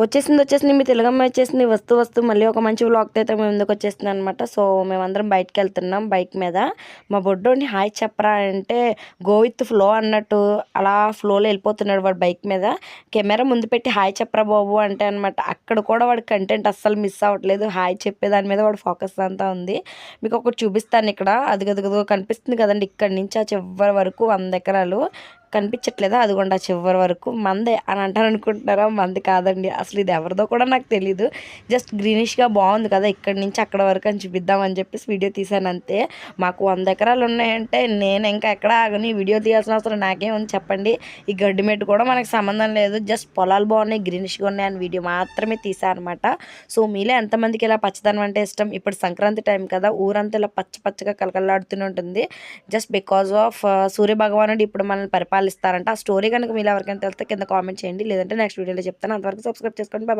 వచ్చేసింది వచ్చేసింది మీ తెలుగమ్మ వచ్చేసింది వస్తూ వస్తూ మళ్ళీ ఒక మంచి వ్లాగ్ అయితే మేము ముందుకు వచ్చేసింది అనమాట సో మేమందరం బయటకు వెళ్తున్నాం బైక్ మీద. మా బొడ్డోని హాయ్ చెప్పరా అంటే గో విత్ ఫ్లో అన్నట్టు అలా ఫ్లోలో వెళ్ళిపోతున్నాడు వాడు బైక్ మీద. కెమెరా ముందు పెట్టి హాయ్ చెప్పరా బాబు అంటే అనమాట అక్కడ కూడా వాడి కంటెంట్ అస్సలు మిస్ అవ్వట్లేదు. హాయ్ చెప్పే దాని మీద వాడు ఫోకస్ అంతా ఉంది. మీకు ఒకటి చూపిస్తాను ఇక్కడ. అది కనిపిస్తుంది కదండి. ఇక్కడ నుంచి ఆ చివరి వరకు వంద ఎకరాలు. కనిపించట్లేదా? అదిగోండి ఆ చివరి వరకు మందే అని అంటారు అనుకుంటున్నారా మంది కాదండి. అసలు ఇది ఎవరిదో కూడా నాకు తెలీదు. జస్ట్ గ్రీనిష్గా బాగుంది కదా ఇక్కడి నుంచి అక్కడ వరకు అని చూపిద్దామని చెప్పేసి వీడియో తీసాను అంతే. మాకు వంద ఎకరాలు ఉన్నాయంటే నేను ఇంకా ఎక్కడ ఆగని. వీడియో తీయాల్సిన అవసరం నాకేం చెప్పండి. ఈ గడ్డి మెట్టు కూడా మనకు సంబంధం లేదు. జస్ట్ పొలాలు బాగున్నాయి గ్రీనిష్గా ఉన్నాయి అని వీడియో మాత్రమే తీసాను అనమాట సో మీలో ఎంతమందికి ఇలా పచ్చదనం అంటే ఇష్టం? ఇప్పుడు సంక్రాంతి టైం కదా ఊరంతా ఇలా పచ్చ పచ్చగా కలకలాడుతూనే ఉంటుంది. జస్ట్ బికాస్ ఆఫ్ సూర్య భగవానుడు ఇప్పుడు మనల్ని పరిపాలిస్తారంట ఆ స్టోరీ కనుక మీరు ఎవరికైనా తెలిస్తే కింద కామెంట్ చేయండి. లేదంటే నెక్స్ట్ వీడియోలో చెప్తాను. అంతవరకు సబ్స్క్రైబ్ చేసుకోండి. బాయ్